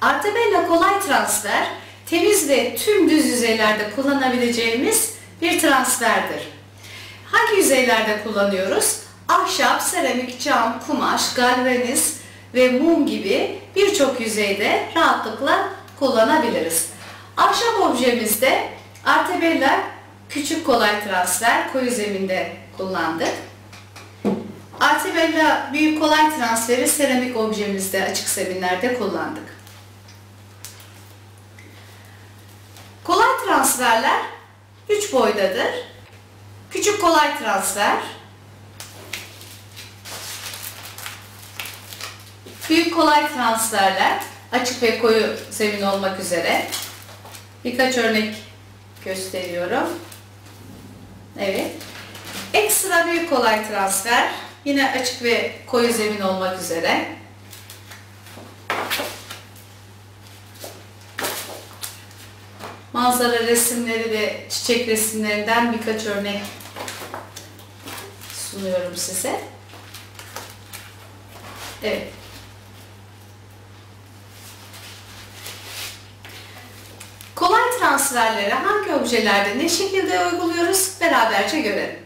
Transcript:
Artebella kolay transfer, temiz ve tüm düz yüzeylerde kullanabileceğimiz bir transferdir. Hangi yüzeylerde kullanıyoruz? Ahşap, seramik, cam, kumaş, galvaniz ve mum gibi birçok yüzeyde rahatlıkla kullanabiliriz. Ahşap objemizde Artebella küçük kolay transfer koyu zeminde kullandık. Artebella büyük kolay transferi seramik objemizde açık zeminlerde kullandık. Transferler 3 boydadır. Küçük kolay transfer, büyük kolay transferler açık ve koyu zemin olmak üzere birkaç örnek gösteriyorum. Evet. Ekstra büyük kolay transfer yine açık ve koyu zemin olmak üzere. Manzara resimleri ve çiçek resimlerinden birkaç örnek sunuyorum size. Evet. Kolay transferleri hangi objelerde ne şekilde uyguluyoruz beraberce görelim.